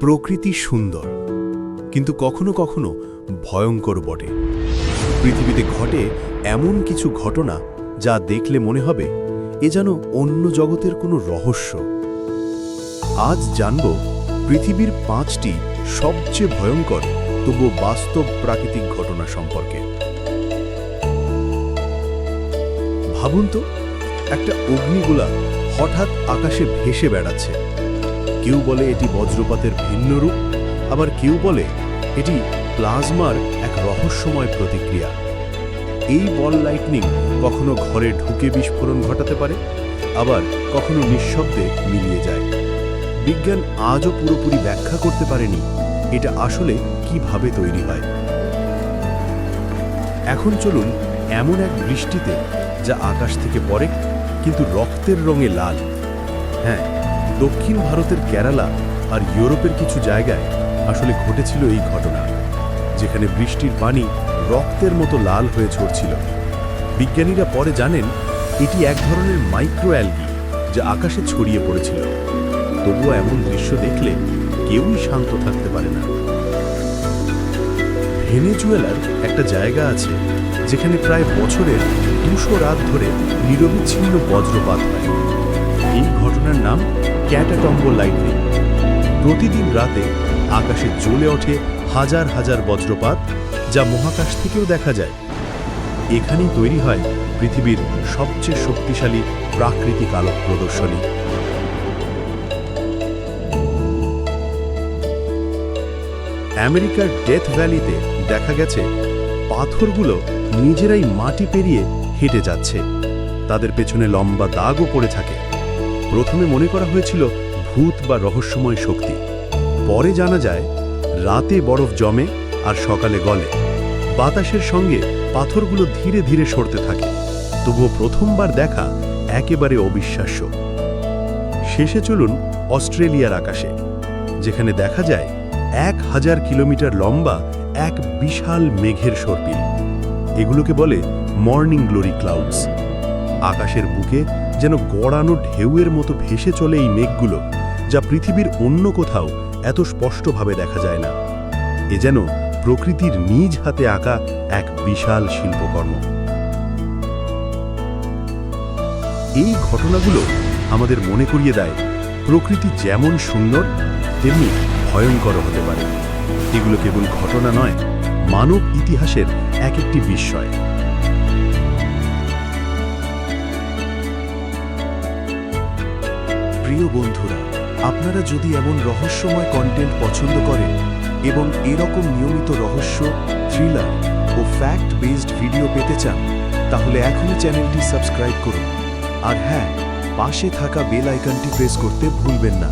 প্রকৃতি সুন্দর, কিন্তু কখনো কখনো ভয়ঙ্কর বটে। পৃথিবীতে ঘটে এমন কিছু ঘটনা যা দেখলে মনে হবে এ যেন অন্য জগতের কোনো রহস্য। আজ জানব পৃথিবীর পাঁচটি সবচেয়ে ভয়ঙ্কর তবু বাস্তব প্রাকৃতিক ঘটনা সম্পর্কে। ভাবুন তো, একটা অগ্নিগোলা হঠাৎ আকাশে ভেসে বেড়াচ্ছে। কেউ বলে এটি বজ্রপাতের ভিন্ন রূপ, আবার কেউ বলে এটি প্লাজমার এক রহস্যময় প্রতিক্রিয়া। এই বল লাইটনিং কখনো ঘরে ঢুকে বিস্ফোরণ ঘটাতে পারে, আবার কখনো নিঃশব্দে মিলিয়ে যায়। বিজ্ঞান আজও পুরোপুরি ব্যাখ্যা করতে পারেনি এটা আসলে কীভাবে তৈরি হয়। এখন চলুন এমন এক বৃষ্টিতে যা আকাশ থেকে পড়ে, কিন্তু রক্তের রঙে লাল। হ্যাঁ দক্ষিণ ভারতের কেরালা আর ইউরোপের কিছু জায়গায় আসলে ঘটেছিল এই ঘটনা, যেখানে বৃষ্টির পানি রক্তের মতো লাল হয়ে ঝরছিল। বিজ্ঞানীরা পরে জানেন, এটি এক ধরনের মাইক্রো অ্যালগি যা আকাশে ছড়িয়ে পড়েছিল। তবুও এমন দৃশ্য দেখলে কেউই শান্ত থাকতে পারে না। ভেনেজুয়েলার একটা জায়গা আছে, যেখানে প্রায় বছরের দুশো রাত ধরে নিরবিচ্ছিন্ন বজ্রপাত হয়। এই ঘটনার নাম ক্যাটাটম্বো লাইটনিং। প্রতিদিন রাতে আকাশে জ্বলে ওঠে হাজার হাজার বজ্রপাত, যা মহাকাশ থেকেও দেখা যায়। এখানেই তৈরি হয় পৃথিবীর সবচেয়ে শক্তিশালী প্রাকৃতিক আলোক প্রদর্শনী। আমেরিকার ডেথ ভ্যালিতে দেখা গেছে, পাথরগুলো নিজেরাই মাটি পেরিয়ে হেঁটে যাচ্ছে। তাদের পেছনে লম্বা দাগও পড়ে থাকে। প্রথমে মনে করা হয়েছিল ভূত বা রহস্যময় শক্তি। পরে জানা যায়, রাতে বরফ জমে আর সকালে গলে। বাতাসের সঙ্গে পাথরগুলো ধীরে ধীরে সরতে থাকে। তবুও প্রথমবার দেখা একেবারে অবিশ্বাস্য। শেষে চলুন অস্ট্রেলিয়ার আকাশে, যেখানে দেখা যায় এক হাজার কিলোমিটার লম্বা এক বিশাল মেঘের সর্পিল। এগুলোকে বলে মর্নিং গ্লোরি ক্লাউডস। আকাশের বুকে যেন গড়ানো ঢেউয়ের মতো ভেসে চলে এই মেঘগুলো, যা পৃথিবীর অন্য কোথাও এত স্পষ্টভাবে দেখা যায় না। এ যেন প্রকৃতির নিজ হাতে আঁকা এক বিশাল শিল্পকর্ম। এই ঘটনাগুলো আমাদের মনে করিয়ে দেয়, প্রকৃতি যেমন সুন্দর, তেমনি ভয়ঙ্কর হতে পারে। এগুলো কেবল ঘটনা নয়, মানব ইতিহাসের এক একটি বিস্ময়। প্রিয় বন্ধুরা, আপনারা যদি এমন রহস্যময় কন্টেন্ট পছন্দ করেন এবং এরকম নিয়মিত রহস্য থ্রিলার ও ফ্যাক্ট বেসড ভিডিও পেতে চান, তাহলে এখনই চ্যানেলটি সাবস্ক্রাইব করুন। আর হ্যাঁ পাশে থাকা বেল আইকনটি প্রেস করতে ভুলবেন না।